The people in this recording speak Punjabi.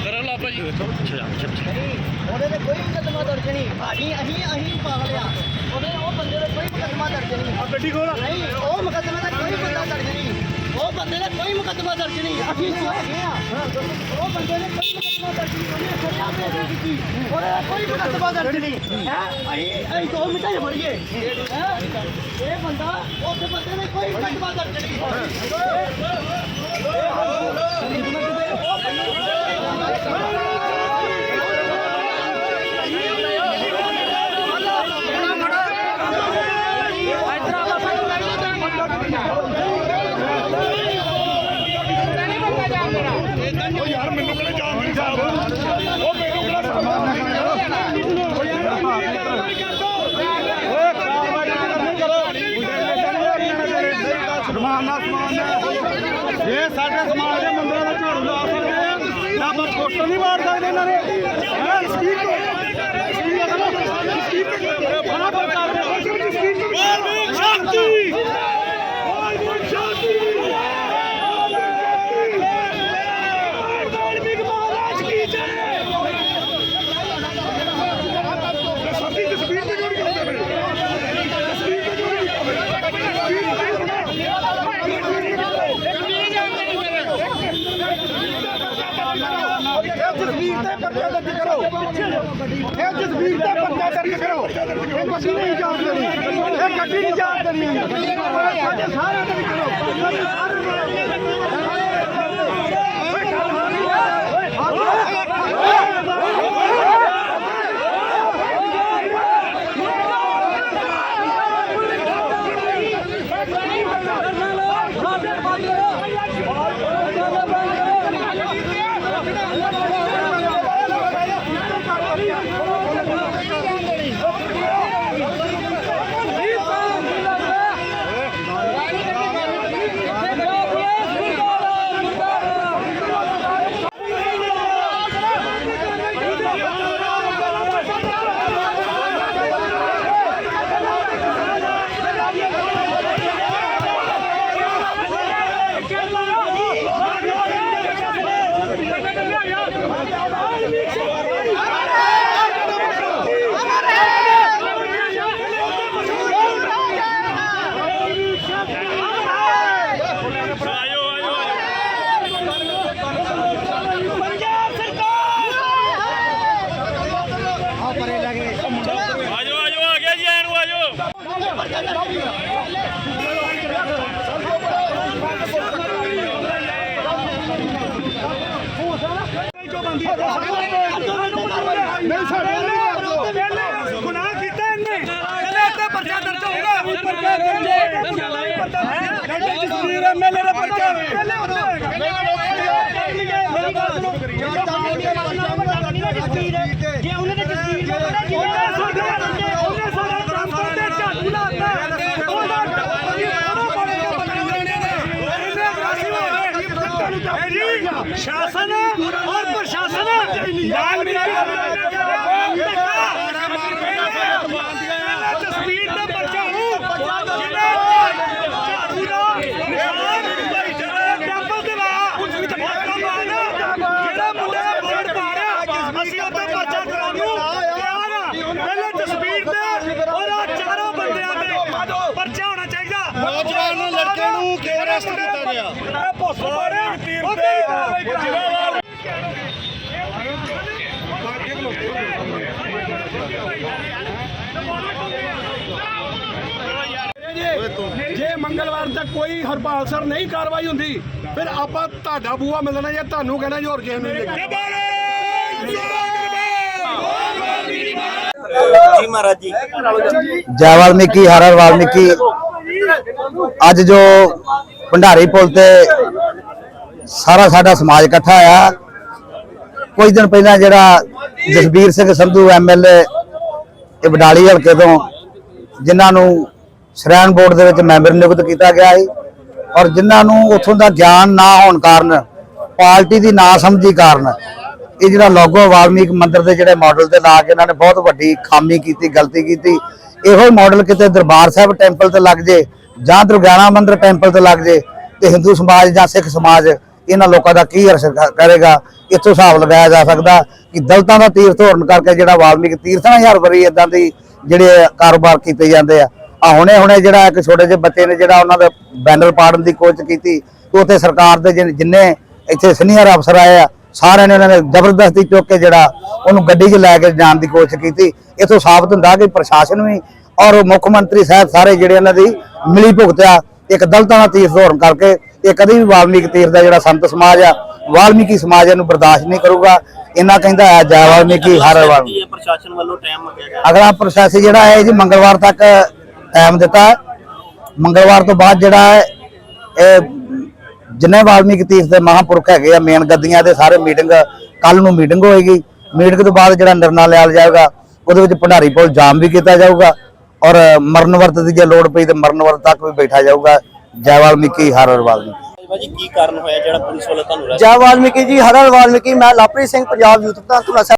ਕਰੋ ਲਾ ਭਾਜੀ। ਉਹਦੇ ਤੇ ਕੋਈ ਮੁਕੱਦਮਾ ਦਰਜ ਨਹੀਂ ਅਸੀਂ ਅਸੀਂ ਅਸੀਂ ਪਾਗਲ ਆ। ਉਹਦੇ ਉਹ ਬੰਦੇ ਦੇ ਕੋਈ ਮੁਕੱਦਮਾ ਦਰਜ ਨਹੀਂ ਗੱਡੀ ਖੋਲ ਨਹੀਂ ਉਹ ਮੁਕੱਦਮੇ ਦਾ ਕੋਈ ਬੰਦਾ ਦਰਜ ਨਹੀਂ ਉਹ ਬੰਦੇ ਦਾ ਕੋਈ ਮੁਕੱਦਮਾ ਦਰਜ ਨਹੀਂ ਅਸੀਂ ਜੋ ਹੈਗੇ ਆ। ਉਹ ਬੰਦੇ ਨੇ ਕੋਈ ਮੁਕੱਦਮਾ ਦਰਜ ਨਹੀਂ। ਕੋਈ ਮੁਕੱਦਮਾ ਦਰਜ ਨਹੀਂ ਹੈ ਅਸੀਂ ਅਸੀਂ ਦੋ ਮਿੰਟਾਂ 'ਚ ਫੜੀਏ ਹੈਂ? ਇਹ ਬੰਦਾ ਉਸ ਬੰਦੇ ਨੇ ਕੋਈ ਮੁਕੱਦਮਾ ਦਰਜ ਨਹੀਂ ਯਾਰ, ਮੈਨੂੰ ਕਿਹੜਾ ਜਾਣ ਨਹੀਂ ਸਕਦਾ ਉਹ ਮੈਨੂੰ ਕਿਹੜਾ ਸਮਾਨ ਦਾ ਸਮਾਨ ਇਹ ਸਾਡੇ ਸਮਾਜ ਦੇ ਮੰਦਰਾਂ ਦਾ ਝਾੜੂ ਲਾ ਸਕਦੇ ਆ ਜਾਂ ਪਰ ਫੋਟੋ ਨਹੀਂ ਮਾਰ ਸਕਦੇ ਇਹਨਾਂ ਨੇ ਹੈਂ, ਸਕੀਮ ਤੋਂ ਸਕੀਮ ਦਾ ਕਰੋ ਸਕੀਮ ਤੋਂ ਬਣਾ ਕਰ ਕਰਦੇ ਵਾਲਮੀਕ ਸ਼ਾਂਤੀ ਵਾਲਮੀਕ ਸ਼ਾਂਤੀ ਵਾਲਮੀਕ ਮਹਾਰਾਜ ਕੀ ਜੈ ਸਾਡੀ ਤਸਵੀਰ ਤੇ ਕਿਉਂ ਨਹੀਂ ਕਰਦੇ ਮੇਰੇ ਤਸਵੀਰ ਤੇ ਕਿਉਂ ਨਹੀਂ ਇਹ ਤਸਵੀਰ ਤੇ ਪਰਚਾ ਦਰਜ ਕਰੋ ਇਹ ਤਸਵੀਰ ਤੇ ਪਰਚਾ ਦਰਜ ਕਰੋ ਇਹ ਗੱਡੀ ਨਹੀਂ ਜਾਣ ਦੇਣੀ। ਇਹ ਗੱਡੀ ਨਹੀਂ ਜਾਣ ਦੇਣੀ। ਸਾਡੇ ਸਾਰਿਆਂ ਦੇ ਕਰੋ। ਸਾਡੇ ਸਾਰਿਆਂ ਆਜੋ ਆਜੋ ਆ ਗਿਆ ਜੀ ਐਨ ਆਜੋ ਨਹੀਂ ਸਾਡੇ ਨਹੀਂ ਗੁਨਾਹ ਕੀਤਾ ਇਹਨੇ ਇਹਨੇ ਤੇ ਪਰਚਾ ਦਰਜ ਹੋਊਗਾ ਪਰਚਾ ਦਰਜ ਹੈ ਜਸਵੀਰ ਐਮਐਲਏ ਦਾ ਪਰਚਾ ਮੇਰੀ ਗੱਲ ਸੁਣੋ ਜੇ ਉਹਨੇ ਤੇ ਜਸਵੀਰ ਦਾ ਬੜਾ ਉਹਨੇ ਸਾਡਾ ਉਹਨੇ ਸਾਡਾ ਕੰਮ ਕਰਦੇ ਝਾੜੂ ਲਾਤਾ ਉਹਦਾ ਜੀ ਸ਼ਾਸਨ ਔਰ ਪ੍ਰਸ਼ਾਸਨ ਨਾਲ ਮਿਲ ਕੇ ਤਸਵੀਰ ਤੇ ਬੱਚਾ ਨੂੰ ਝਾੜੂ ਦਾ ਨਿਸ਼ਾਨ ਟੈਂਪਲ ਤੇ ਲਾ ਜਿਹੜਾ ਮੁੰਡੇ ਬੋਰਡ ਪਾ ਰਿਹਾ ਅਸੀਂ ਉੱਤੇ ਪਰਚਾ ਕਰਾਉਣ ਨੂੰ ਤਿਆਰ ਆ ਪਹਿਲੇ ਤਸਵੀਰ ਤੇ ਔਰ ਆਹ ਚਾਰੋਂ ਬੰਦਿਆਂ ਤੇ ਪਰਚਾ ਹੋਣਾ ਚਾਹੀਦਾ ਨੌਜਵਾਨ ਲੜਕੇ ਨੂੰ ਕਿਉਂ ਅਰੈਸਟ ਕੀਤਾ ਗਿਆ ਭੁੱਸ ਮਾਰਿਆ ਤੀਰ ਤੇ ਜ਼ਿਲ੍ਹਾਵਾਰ ਜੇ ਮੰਗਲਵਾਰ ਤੱਕ ਕੋਈ ਹਰਪਾਲ ਸਰ ਨਹੀਂ ਕਾਰਵਾਈ ਹੁੰਦੀ ਫਿਰ ਆਪਾਂ ਤੁਹਾਡਾ ਬੂਆ ਮਿਲਣਾ ਜਾਂ ਤੁਹਾਨੂੰ ਕਹਿਣਾ ਜੀ ਹੋਰ ਕਿਸੇ ਨੂੰ ਨਹੀਂ ਜੀ ਮਹਾਰਾਜ ਜੀ। ਜੈ ਵਾਲਮੀਕੀ ਹਰ ਵਾਲਮੀਕੀ। ਅੱਜ ਜੋ ਭੰਡਾਰੀ ਪੁਲ ਤੇ ਸਾਰਾ ਸਾਡਾ ਸਮਾਜ ਇਕੱਠਾ ਆਇਆ ਕੁਝ ਦਿਨ ਪਹਿਲਾਂ ਜਿਹੜਾ ਜਸਬੀਰ ਸਿੰਘ ਸੰਧੂ ਐਮਐਲਏ ਇਹ ਬਡਾਲੀ ਹਲਕੇ ਤੋਂ ਜਿਨ੍ਹਾਂ ਨੂੰ ਸ਼੍ਰੈਣ ਬੋਰਡ ਦੇ ਵਿੱਚ ਮੈਂਬਰ ਨਿਯੁਕਤ ਕੀਤਾ ਗਿਆ ਹੈ ਔਰ ਜਿਨ੍ਹਾਂ ਨੂੰ ਉੱਥੋਂ ਦਾ ਗਿਆਨ ਨਾ ਹੋਣ ਕਾਰਨ, ਪਾਰਟੀ ਦੀ ਨਾ ਸਮਝੀ ਕਾਰਨ ਇਹ ਜਿਹੜਾ ਲੋਗੋ ਵਾਲਮੀਕ ਮੰਦਿਰ ਦੇ ਜਿਹੜੇ ਮਾਡਲ ਤੇ ਲਾ ਕੇ ਇਹਨਾਂ ਨੇ ਬਹੁਤ ਵੱਡੀ ਖਾਮੀ ਕੀਤੀ, ਗਲਤੀ ਕੀਤੀ। ਇਹੋ ਮਾਡਲ ਕਿਤੇ ਦਰਬਾਰ ਸਾਹਿਬ ਟੈਂਪਲ ਤੇ ਲੱਗ ਜੇ ਜਾਂ ਦੁਰਗਿਆਣਾ ਮੰਦਿਰ ਟੈਂਪਲ ਤੇ ਲੱਗ ਜੇ ਤੇ ਹਿੰਦੂ ਸਮਾਜ ਜਾਂ ਸਿੱਖ ਸਮਾਜ, ਇਹਨਾਂ ਲੋਕਾਂ ਦਾ ਕੀ ਅਰਸ ਕਰੇਗਾ? ਇੱਥੋਂ ਹਿਸਾਬ ਲਗਾਇਆ ਜਾ ਸਕਦਾ ਕਿ ਦਲਤਾਂ ਦਾ ਤੀਰਥ ਹੋਣ ਕਰਕੇ ਜਿਹੜਾ ਵਾਲਮੀਕ ਤੀਰਥਾਂ ਹਜ਼ਾਰ ਵਾਰੀ ਇਦਾਂ ਦੀ ਜਿਹੜੇ ਕਾਰੋਬਾਰ ਕੀਤੇ ਜਾਂਦੇ ਆ। ਆ ਹੁਣੇ ਹੁਣੇ ਜਿਹੜਾ ਇੱਕ ਛੋਟੇ ਜਿਹੇ ਬੱਚੇ ਨੇ ਜਿਹੜਾ ਉਹਨਾਂ ਦੇ ਬੈਨਰ ਪਾੜਨ ਦੀ ਕੋਸ਼ਿਸ਼ ਕੀਤੀ, ਤੇ ਉੱਥੇ ਸਰਕਾਰ ਦੇ ਜਿਨ- ਜਿੰਨੇ ਇੱਥੇ ਸੀਨੀਅਰ ਅਫਸਰ ਆਏ ਆ, ਸਾਰਿਆਂ ਨੇ ਉਹਨਾਂ ਨੇ ਜ਼ਬਰਦਸਤੀ ਚੁੱਕ ਕੇ ਜਿਹੜਾ ਉਹਨੂੰ ਗੱਡੀ 'ਚ ਲੈ ਕੇ ਜਾਣ ਦੀ ਕੋਸ਼ਿਸ਼ ਕੀਤੀ। ਇਥੋਂ ਸਾਬਤ ਹੁੰਦਾ ਕਿ ਪ੍ਰਸ਼ਾਸਨ ਵੀ ਔਰ ਮੁੱਖ ਮੰਤਰੀ ਸਾਹਿਬ ਸਾਰੇ ਜਿਹੜੇ ਇਹਨਾਂ ਦੀ ਮਿਲੀ ਭੁਗਤ ਆ ਇੱਕ ਦਲਤਾਂ ਦਾ ਤੀਰਥ ਹੋਣ ਕਰਕੇ ਇਹ ਕਦੇ ਵੀ ਵਾਲਮੀਕ ਤੀਰਥ ਦਾ ਜਿਹੜਾ ਸੰਤ ਸਮਾਜ ਆ ਵਾਲਮੀਕੀ ਸਮਾਜ ਇਹਨੂੰ ਬਰਦਾਸ਼ਤ ਨਹੀਂ ਕਰੂਗਾ। ਇਹਨਾਂ ਕਹਿੰਦਾ ਹੈ ਜੈ ਵਾਲਮੀਕੀ ਹਰ ਵਾਲਮੀਕੀ ਪ੍ਰਸ਼ਾਸਨ ਵੱਲੋਂ ਟਾਈਮ ਮੰਗਿਆ ਗਿਆ। ਅਗਲਾ ਪ੍ਰੋਸੈਸ ਜਿਹੜਾ ਹੈ ਜੀ ਮੰਗਲਵਾਰ ਤੱਕ ਟਾਈਮ ਦਿੱਤਾ ਮੰਗਲਵਾਰ ਤੋਂ ਬਾਅਦ ਜਿਹੜਾ ਹੈ ਇਹ ਜਿੰਨੇ ਵਾਲਮੀਕ ਤੀਰਥ ਦੇ ਮਹਾਂਪੁਰਖ ਹੈਗੇ ਆ ਮੇਨ ਗੱਦੀਆਂ ਦੇ ਸਾਰੇ ਮੀਟਿੰਗ ਕੱਲ ਨੂੰ ਮੀਟਿੰਗ ਹੋਏਗੀ। ਮੀਟਿੰਗ ਤੋਂ ਬਾਅਦ ਜਿਹੜਾ ਨਿਰਣਾ ਲਿਆ ਜਾਏਗਾ ਉਹਦੇ ਵਿੱਚ ਭੰਡਾਰੀ ਪੁਲ ਜਾਮ ਵੀ ਕੀਤਾ ਜਾਊਗਾ। ਔਰ ਮਰਨ ਵਰਤ ਦੀ ਜੇ ਲੋੜ ਪਈ ਤੇ ਮਰਨ ਵਰਤ ਤੱਕ ਵੀ ਬੈਠਾ ਜਾਊਗਾ। ਜੈ ਵਾਲਮੀਕੀ ਹਰ ਹਰ ਵਾਲਮੀਕੀ। ਭਾਜੀ ਕੀ ਕਾਰਨ ਹੋਇਆ ਜਿਹੜਾ ਪੁਲਿਸ ਵੱਲੋਂ ਤੁਹਾਨੂੰ ਜੈ ਵਾਲਮੀਕੀ ਜੀ ਹਰ ਹਰ ਵਾਲਮੀਕੀ। ਮੈਂ ਲਾਪਰੀ ਸਿੰਘ ਪੰਜਾਬ ਯੂਥ ਪ੍ਰਧਾਨ ਸਾਹਿਬ